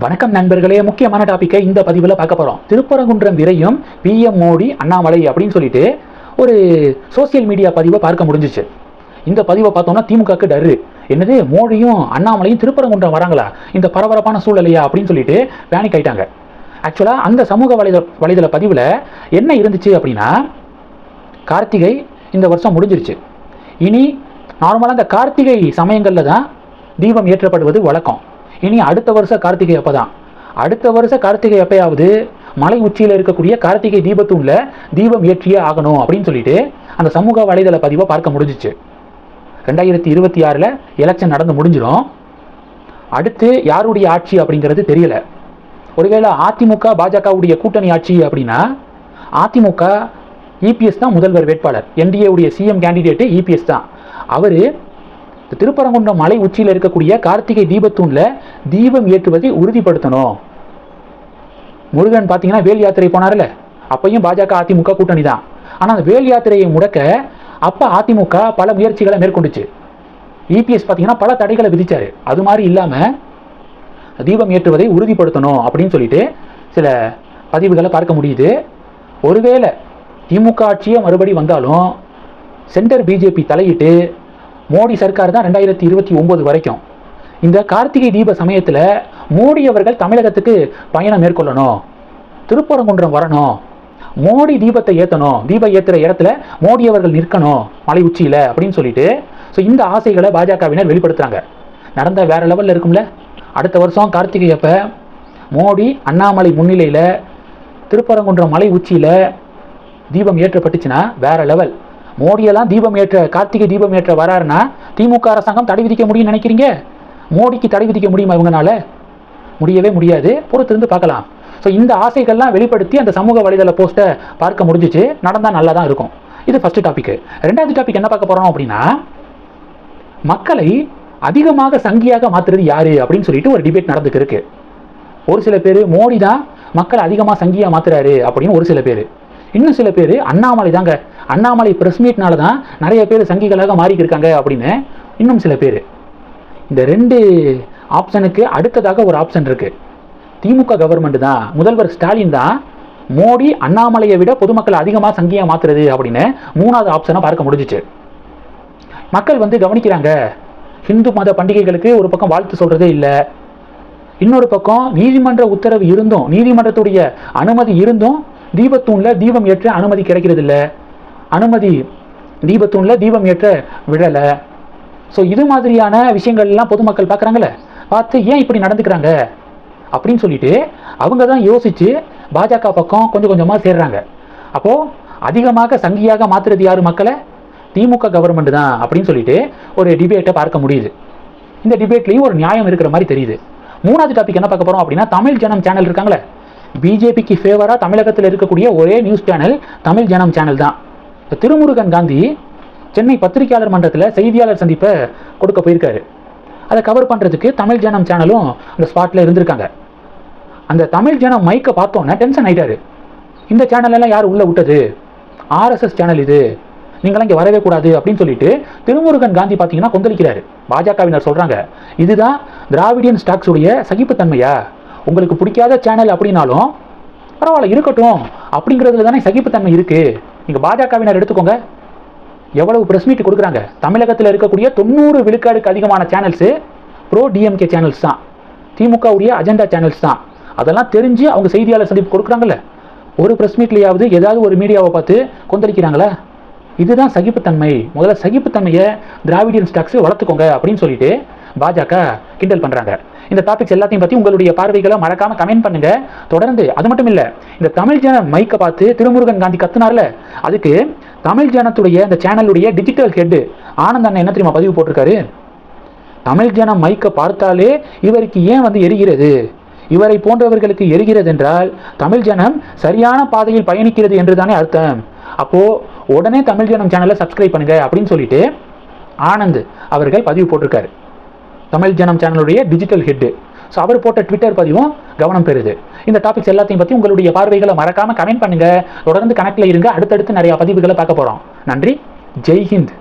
வணக்கம் நண்பர்களே முக்கியமான டாப்பிக்கை இந்த பதிவில் பார்க்க போகிறோம் திருப்பரங்குன்றம் விரையும் பிஎம் மோடி அண்ணாமலை அப்படின்னு சொல்லிட்டு ஒரு சோசியல் மீடியா பதிவை பார்க்க முடிஞ்சிச்சு. இந்த பதிவை பார்த்தோம்னா திமுகக்கு டரு. என்னது மோடியும் அண்ணாமலையும் திருப்பரங்குன்றம் வராங்களா? இந்த பரபரப்பான சூழ்நிலையா அப்படின்னு சொல்லிட்டு பேனிக் ஆயிட்டாங்க. ஆக்சுவலாக அந்த சமூக வலைதள வலைதள பதிவில் என்ன இருந்துச்சு அப்படின்னா கார்த்திகை இந்த வருஷம் முடிஞ்சிருச்சு. இனி நார்மலாக இந்த கார்த்திகை சமயங்களில் தான் தீபம் ஏற்றப்படுவது வழக்கம். இனி அடுத்த வருஷம் கார்த்திகை அப்போ தான் அடுத்த வருஷம் கார்த்திகை எப்பயாவது மலை உச்சியில் இருக்கக்கூடிய கார்த்திகை தீபத்தூணில் தீபம் ஏற்றியே ஆகணும் அப்படின்னு சொல்லிட்டு அந்த சமூக வலைதள பதிவை பார்க்க முடிஞ்சிச்சு. ரெண்டாயிரத்தி இருபத்தி ஆறில் எலெக்ஷன் நடந்து முடிஞ்சிடும். அடுத்து யாருடைய ஆட்சி அப்படிங்கிறது தெரியல. ஒருவேளை அதிமுக பாஜகவுடைய கூட்டணி ஆட்சி அப்படின்னா அதிமுக இபிஎஸ் தான் முதல்வர் வேட்பாளர். என்டிஏவுடைய சிஎம் கேண்டிடேட்டு இபிஎஸ் தான். அவர் திருப்பரங்குன்றம் மலை உச்சியில் இருக்கக்கூடிய கார்த்திகை தீபத்தூணில் தீபம் ஏற்றுவதை உறுதிப்படுத்தணும். முருகன் பார்த்தீங்கன்னா வேல் யாத்திரை போனார்ல அப்பையும் பாஜக அதிமுக கூட்டணி தான். ஆனால் அந்த வேல் யாத்திரையை முடக்க அப்போ அதிமுக பல முயற்சிகளை மேற்கொண்டுச்சு. இபிஎஸ் பார்த்தீங்கன்னா பல தடைகளை விதிச்சாரு. அது மாதிரி இல்லாமல் தீபம் ஏற்றுவதை உறுதிப்படுத்தணும் அப்படின்னு சொல்லிட்டு சில பதிவுகளை பார்க்க முடியுது. ஒருவேளை திமுக ஆட்சியே மறுபடி வந்தாலும் சென்டர் பிஜேபி தலையிட்டு மோடி சர்க்கார் தான் ரெண்டாயிரத்தி இருபத்தி ஒம்பது வரைக்கும். இந்த கார்த்திகை தீப சமயத்தில் மோடி அவர்கள் தமிழகத்துக்கு பயணம் மேற்கொள்ளணும். திருப்பரங்குன்றம் வரணும். மோடி தீபத்தை ஏற்றணும் தீபம் ஏற்றுற இடத்துல மோடி அவர்கள் நிற்கணும். மலை உச்சியில் அப்படின்னு சொல்லிட்டு. ஸோ இந்த ஆசைகளை பாஜகவினர் வெளிப்படுத்துகிறாங்க நடந்த வேற லெவலில் இருக்கும்ல. அடுத்த வருஷம் கார்த்திகை அப்போ மோடி அண்ணாமலை முன்னிலையில் திருப்பரங்குன்றம் மலை உச்சியில் தீபம் ஏற்றப்பட்டுச்சுன்னா வேற லெவல் மோடியெல்லாம் தீபம் ஏற்ற கார்த்திகை தீபம் ஏற்ற வராருன்னா திமுக அரசாங்கம் தடை விதிக்க முடியும்னு நினைக்கிறீங்க? மோடிக்கு தடை விதிக்க முடியுமா இவங்கனால? முடியவே முடியாது. பொறுத்திருந்து பார்க்கலாம். ஸோ இந்த ஆசைகள்லாம் வெளிப்படுத்தி அந்த சமூக வலைதள போஸ்ட்டை பார்க்க முடிஞ்சிச்சு. நடந்தால் நல்லா தான் இருக்கும். இது ஃபர்ஸ்ட் டாபிக் ரெண்டாவது டாபிக் என்ன பார்க்க போகிறோம் அப்படின்னா மக்களை அதிகமாக சங்கியாக மாற்றுறது யாரு அப்படின்னு சொல்லிட்டு ஒரு டிபேட் நடந்துக்கு இருக்கு. ஒரு சில பேர் மோடி தான் மக்கள் அதிகமாக சங்கியாக மாத்துறாரு அப்படின்னு ஒரு சில பேர். இன்னும் சில பேர் அண்ணாமலை தாங்க. அண்ணாமலை பிரஸ் மீட்னால தான் நிறைய பேர் சங்கிகளாக மாறிக்கிருக்காங்க அப்படின்னு இன்னும் சில பேர். இந்த ரெண்டு ஆப்ஷனுக்கு அடுத்ததாக ஒரு ஆப்ஷன் இருக்குது திமுக கவர்மெண்ட் தான் முதல்வர் ஸ்டாலின் தான் மோடி அண்ணாமலையை விட பொதுமக்களை அதிகமாக சங்கியாக மாற்றுறது அப்படின்னு மூணாவது ஆப்ஷனை பார்க்க முடிஞ்சிச்சு. மக்கள் வந்து கவனிக்கிறாங்க. ஹிந்து மத பண்டிகைகளுக்கு ஒரு பக்கம் வாழ்த்து சொல்கிறதே இல்லை. இன்னொரு பக்கம் நீதிமன்ற உத்தரவு இருந்தும் நீதிமன்றத்துடைய அனுமதி இருந்தும் தீபத்தூண்ல தீபம் ஏற்ற அனுமதி கிடைக்கிறது இல்லை அனுமதி தீபத்தூண்ல தீபம் ஏற்ற விடலை. ஸோ இது மாதிரியான விஷயங்கள்லாம் பொதுமக்கள் பார்க்குறாங்களே பார்த்து ஏன் இப்படி நடந்துக்கிறாங்க? அப்படின்னு சொல்லிட்டு அவங்க தான் யோசிச்சு பாஜக பக்கம் கொஞ்சம் கொஞ்சமாக சேர்றாங்க. அப்போ அதிகமாக சங்கியாக மாத்துறது யாரு மக்களை? திமுக கவர்மெண்ட் தான் அப்படின்னு சொல்லிட்டு ஒரு டிபேட்டை பார்க்க முடியுது. இந்த டிபேட்லேயும் ஒரு நியாயம் இருக்கிற மாதிரி தெரியுது. மூணாவது டாபிக் என்ன பார்க்க போறோம் அப்படின்னா தமிழ் ஜனம் சேனல் இருக்காங்களே பிஜேபிக்கு ஃபேவராக தமிழகத்தில் இருக்கக்கூடிய ஒரே நியூஸ் சேனல் தமிழ் ஜனம் சேனல் தான். திருமுருகன் காந்தி சென்னை பத்திரிகையாளர் மன்றத்தில் செய்தியாளர் சந்திப்பை கொடுக்க போயிருக்காரு. அதை கவர் பண்ணுறதுக்கு தமிழ் ஜனம் சேனலும் அந்த ஸ்பாட்டில் இருந்திருக்காங்க. அந்த தமிழ் ஜனம் மைக்கை பார்த்தோன்னே டென்ஷன் ஆகிட்டாரு இந்த சேனலெல்லாம் யார் உள்ளே விட்டது? ஆர்எஸ்எஸ் சேனல் இது. நீங்களாம் இங்கே வரவே கூடாது அப்படின்னு சொல்லிட்டு திருமுருகன் காந்தி பார்த்தீங்கன்னா கொந்தளிக்கிறாரு. பாஜகவினர் சொல்கிறாங்க இதுதான் திராவிடியன் ஸ்டாக்ஸுடைய சகிப்புத்தன்மையா? உங்களுக்கு பிடிக்காத சேனல் அப்படின்னாலும் பரவாயில்ல இருக்கட்டும். அப்படிங்கிறதுல தானே சகிப்புத்தன்மை இருக்குது நீங்கள் பாஜகவினர் எடுத்துக்கோங்க. எவ்வளவு ப்ரெஸ் மீட் கொடுக்குறாங்க. தமிழகத்தில் இருக்கக்கூடிய தொண்ணூறு விழுக்காடுக்கு அதிகமான சேனல்ஸு ப்ரோ டிஎம்கே சேனல்ஸ் தான். திமுக உடைய அஜெண்டா சேனல்ஸ் தான். அதெல்லாம் தெரிஞ்சு அவங்க செய்தியாளர் சந்திப்பு கொடுக்குறாங்கல்ல. ஒரு ப்ரெஸ் மீட்லையாவது ஏதாவது ஒரு மீடியாவை பார்த்து கொந்தளிக்கிறாங்களா? இதுதான் சகிப்புத்தன்மை. முதல்ல சகிப்புத்தன்மையை திராவிடியன் ஸ்டாக்ஸ் வளர்த்துக்கோங்க அப்படின்னு சொல்லிட்டு பாஜக கிண்டல் பண்ணுறாங்க இந்த டாபிக்ஸ் எல்லாத்தையும் பத்தி உங்களுடைய பார்வைகளை மறக்காம கமெண்ட் பண்ணுங்க. தொடர்ந்து அது மட்டும் இல்ல இந்த தமிழ் ஜன மைக்கை பார்த்து திருமுருகன் காந்தி கத்துனார்ல அதுக்கு தமிழ் ஜனத்துடைய இந்த சேனலுடைய டிஜிட்டல் ஹெட் ஆனந்த் அண்ணன் என்ன தெரியுமா பதிவு போட்டிருக்காரு? தமிழ் ஜனம் மைக்கை பார்த்தாலே இவருக்கு ஏன் வந்து எரிகிறது? இவரை போன்றவர்களுக்கு எரிகிறது என்றால் தமிழ் ஜனம் சரியான பாதையில் பயணிக்கிறது என்று தானே அர்த்தம். அப்போ உடனே தமிழ் ஜனம் சேனலை சப்ஸ்கிரைப் பண்ணுங்க அப்படின்னு சொல்லிட்டு ஆனந்த் அவர்கள் பதிவு போட்டிருக்காரு. தமிழ் ஜனம் சேனலுடைய டிஜிட்டல் ஹெட்டு ஸோ அவர் போட்ட ட்விட்டர் பதிவும் கவனம் பெறுது. இந்த டாபிக்ஸ் எல்லாத்தையும் பற்றி உங்களுடைய பார்வைகளை மறக்காமல் கமெண்ட் பண்ணுங்கள் தொடர்ந்து கணக்கில் இருங்க. அடுத்தடுத்து நிறையா பதிவுகளை பார்க்க போகிறோம் நன்றி. ஜெய்ஹிந்த்